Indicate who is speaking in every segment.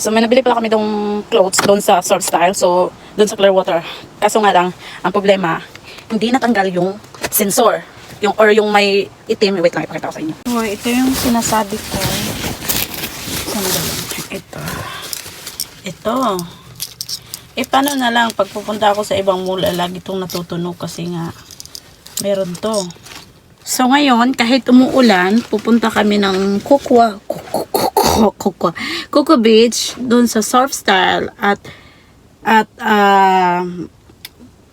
Speaker 1: So may nabili pala kami dong clothes doon sa Surf Style. So doon sa Clearwater. Kaso nga lang, ang problema, hindi natanggal yung sensor. Yung, or yung may itim. Wait lang, ipakita ko sa inyo.
Speaker 2: Oh, ito yung sinasabi ko.
Speaker 1: Ito. Ito. Eh, paano na lang, pag pupunta ako sa ibang mall, eh, lagi itong natutunog kasi nga, meron to. So, ngayon, kahit umuulan, pupunta kami ng Kukwa, Kukwa, Kukwa, Kukwa Beach, doon sa Surf Style, at, at, ah,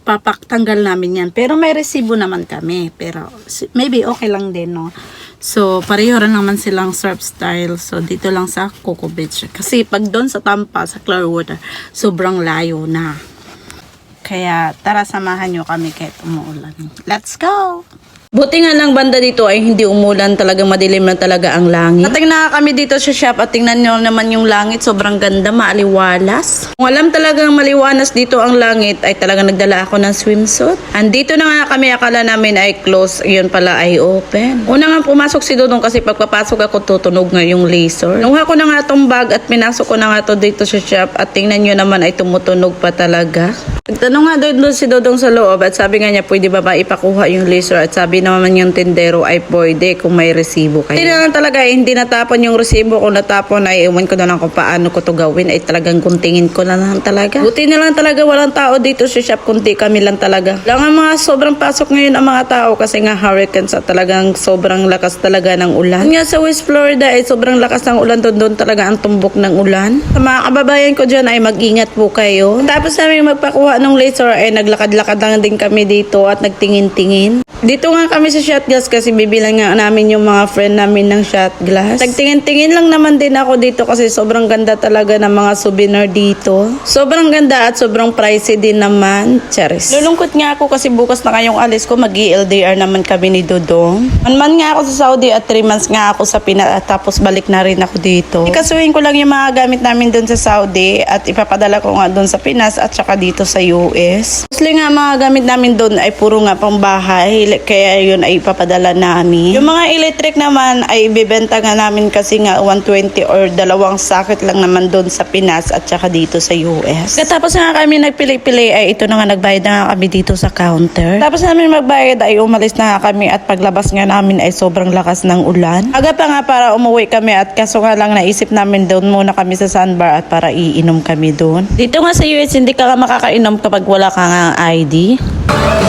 Speaker 1: papaktanggal namin yan. Pero may resibo naman kami. Pero maybe okay lang din, no? So, pareho rin naman silang surf style. So, dito lang sa Coco Beach. Kasi pag doon sa Tampa, sa Clearwater, sobrang layo na. Kaya, tara samahan nyo kami kahit umuulan. Let's go! Buti nga lang banda dito ay hindi umulan talaga madilim na talaga ang langit. Ating na kami dito sa shop at tingnan nyo naman yung langit sobrang ganda, maaliwalas. Kung alam talagang maliwanas dito ang langit ay talagang nagdala ako ng swimsuit. Andito na nga kami akala namin ay close, yun pala ay open. Una nga pumasok si Dudong kasi pagpapasok ako tutunog nga yung laser. Nung ko na nga tong bag at pinasok ko na nga to dito sa shop at tingnan nyo naman ay tumutunog pa talaga. Nagtanong nga doon doon si Dodong sa loob at sabi nga niya pwede ba ba ipakuha yung laser at sabi naman yung tindero ay pwede kung may resibo kayo. Hindi na lang talaga eh, hindi natapon yung resibo kung natapon ay iwan ko na lang kung paano ko to gawin ay talagang guntingin ko na lang talaga. Buti na lang talaga walang tao dito sa shop kundi kami lang talaga. Lang ang mga sobrang pasok ngayon ang mga tao kasi nga hurricanes at talagang sobrang lakas talaga ng ulan. Nga sa West Florida ay sobrang lakas ng ulan doon doon talaga ang tumbok ng ulan. Sa mga kababayan ko dyan ay mag-ingat po kayo. Tapos namin magpakuha ng laser ay naglakad-lakad lang din kami dito at nagtingin-tingin. Dito nga kami sa shot glass kasi bibilang nga namin yung mga friend namin ng shot glass. Nagtingin-tingin lang naman din ako dito kasi sobrang ganda talaga ng mga souvenir dito. Sobrang ganda at sobrang pricey din naman. Charis. Lulungkot nga ako kasi bukas na kayong alis ko mag LDR naman kami ni Dodong. Man nga ako sa Saudi at 3 months nga ako sa Pinas tapos balik na rin ako dito. Ikasuhin ko lang yung mga gamit namin doon sa Saudi at ipapadala ko nga doon sa Pinas at saka dito sa US. Mostly nga mga gamit namin doon ay puro nga pang bahay kaya yun ay ipapadala namin. Yung mga electric naman ay ibibenta nga namin kasi nga 120 or dalawang sakit lang naman doon sa Pinas at saka dito sa US. Katapos nga kami nagpili-pili ay ito na nga nagbayad na nga kami dito sa counter. Tapos namin magbayad ay umalis na nga kami at paglabas nga namin ay sobrang lakas ng ulan. Aga pa nga para umuwi kami at kaso nga lang naisip namin doon muna kami sa sandbar at para iinom kami doon. Dito nga sa US hindi ka makakainom kapag wala ka nga ID.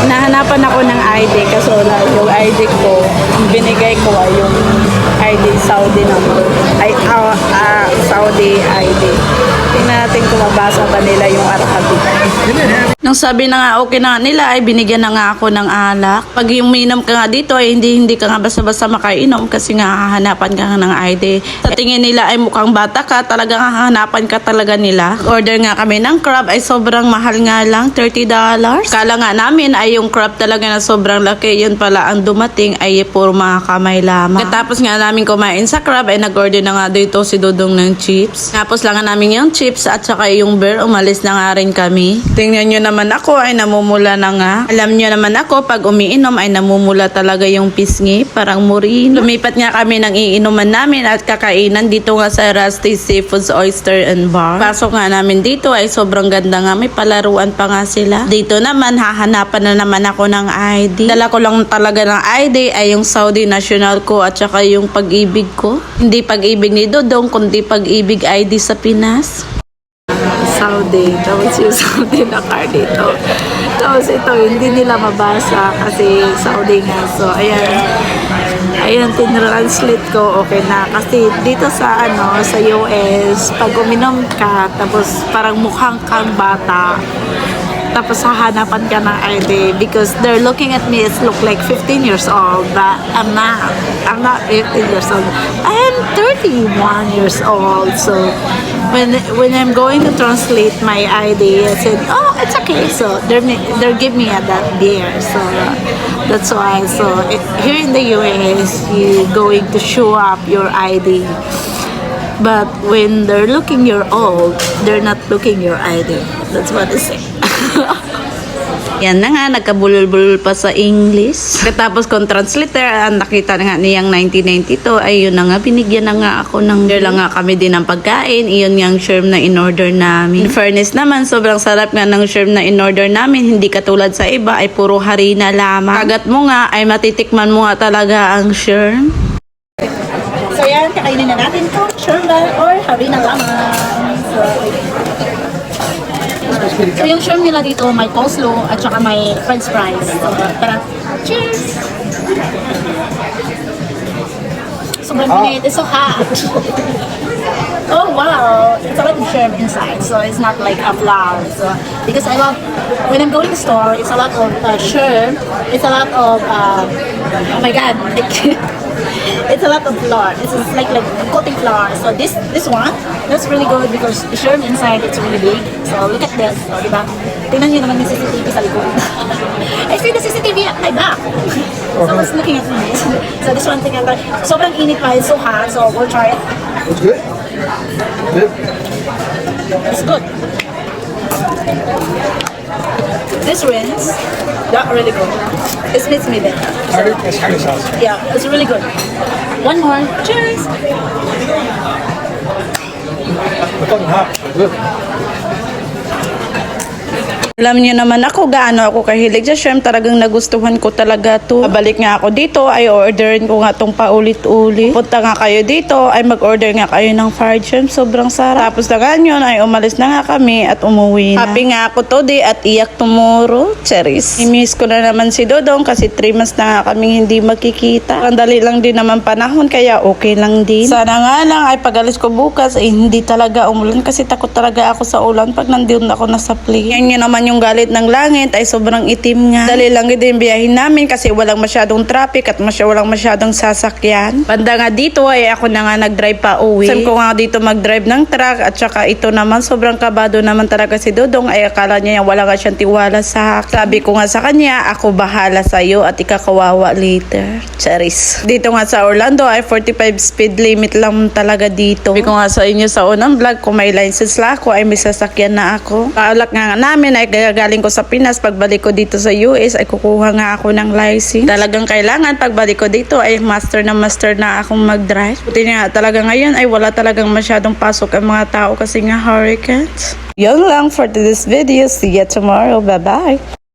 Speaker 1: Nahanapan ako ng ID kasi wala yung ID ko, binigay ko ay yung ID Saudi number. Ay, ah, ah, Saudi ID. Tingnan natin kung mabasa ba nila yung Arabic. Nung sabi na nga okay na nila ay binigyan na nga ako ng alak. Pag uminom ka nga dito ay hindi hindi ka nga basta-basta makainom kasi nga hahanapan ka ng ID. Sa tingin nila ay mukhang bata ka, talagang hahanapan ka talaga nila. Order nga kami ng crab ay sobrang mahal nga lang, $30. Kala nga namin ay yung crab talaga na sobrang laki, yun pala ang dumating ay puro mga kamay lamang. Katapos nga namin kumain sa crab ay nag-order na nga dito si Dudong ng chips. Tapos lang nga namin yung chips at saka yung beer, umalis na nga rin kami. Tingnan nyo naman ako ay namumula na nga. Alam nyo naman ako pag umiinom ay namumula talaga yung pisngi, parang murin. Lumipat nga kami ng iinuman namin at kakainan dito nga sa Rusty Seafoods Oyster and Bar. Pasok nga namin dito ay sobrang ganda nga, may palaruan pa nga sila. Dito naman hahanapan na naman ako ng ID. Dala ko lang talaga ng ID ay yung Saudi national ko at saka yung pag-ibig ko. Hindi pag-ibig ni Dodong kundi pag-ibig ID sa Pinas. Saudi. Tapos yung Saudi na card dito. Tapos ito, hindi nila mabasa kasi Saudi nga. So, ayan. Ayan, tinranslate ko, okay na. Kasi dito sa, ano, sa US, pag uminom ka, tapos parang mukhang kang bata, tapos hahanapan ka ng ID because they're looking at me, it's look like 15 years old, but I'm not. I'm not 15 years old. I am 31 years old. So when when I'm going to translate my ID, I said, oh, it's okay. So they're they're give me a that beer. So that's why. So it, here in the US, you going to show up your ID. But when they're looking you're old, they're not looking your ID. That's what they say. Yan na nga, nagkabulol-bulol pa sa English. Tapos kung translator, ang nakita na nga niyang 1992, ay yun na nga, binigyan na nga ako ng lang nga kami din ng pagkain. Iyon nga ang sherm na in-order namin. In fairness naman, sobrang sarap nga ng sherm na in-order namin. Hindi katulad sa iba, ay puro harina lamang. Kagat mo nga, ay matitikman mo nga talaga ang sherm.
Speaker 2: So yan, kakainin na natin kung sherbal or harina lamang. So, so yung shrimp nila dito, may coleslaw at saka may french fries. So, tara, cheers! Sobrang init, it's so hot. oh wow, it's a lot of shrimp inside, so it's not like a flour. So, because I love, when I'm going to the store, it's a lot of uh, shrimp, it's a lot of, uh, oh my god, it's a lot of flour. It's just like like coating flour. So this this one, that's really good because the shrimp inside it's really big. So look at this. So, di ba? Tingnan niyo naman yung CCTV sa likod. I see the CCTV at my back. Someone's looking at me. So this one thing, I'm gonna- sobrang init pa. It's so hot. So we'll try it.
Speaker 3: It's good. Good.
Speaker 2: It's good. This rinse, not really good. This makes me better.
Speaker 3: Harder, it's harder sauce.
Speaker 2: Yeah, it's really good. One more. Cheers.
Speaker 3: It's fucking hot. Good.
Speaker 1: Alam niyo naman ako, gaano ako kahilig sa shrimp. Talagang nagustuhan ko talaga to. Balik nga ako dito, ay orderin ko nga tong paulit-ulit. Punta nga kayo dito, ay mag-order nga kayo ng fried shrimp. Sobrang sarap. Tapos na nga yun, ay umalis na nga kami at umuwi na. Happy nga ako today at iyak tomorrow. Cheris. I-miss ko na naman si Dodong kasi 3 months na nga kami hindi makikita. Ang dali lang din naman panahon, kaya okay lang din. Sana nga lang ay pagalis ko bukas, ay hindi talaga umulan kasi takot talaga ako sa ulan pag nandun ako nasa plane. Yan yun naman yung galit ng langit ay sobrang itim nga. Dali lang din biyahin namin kasi walang masyadong traffic at masya, walang masyadong sasakyan. Banda nga dito ay ako na nga nag-drive pa uwi. Sam ko nga dito mag-drive ng truck at saka ito naman sobrang kabado naman talaga si Dodong ay akala niya wala nga siyang tiwala sa akin. Sabi ko nga sa kanya, ako bahala sa iyo at ikakawawa later. Charis. Dito nga sa Orlando ay 45 speed limit lang talaga dito. Sabi ko nga sa inyo sa unang vlog, kung may license lang ako ay may sasakyan na ako. Paalak nga namin ay gagaling ko sa Pinas. Pagbalik ko dito sa US ay kukuha nga ako ng license. Talagang kailangan pagbalik ko dito ay master na master na akong mag-drive. Buti nga talaga ngayon ay wala talagang masyadong pasok ang mga tao kasi nga hurricanes. Yun lang for this video. See you tomorrow. Bye-bye.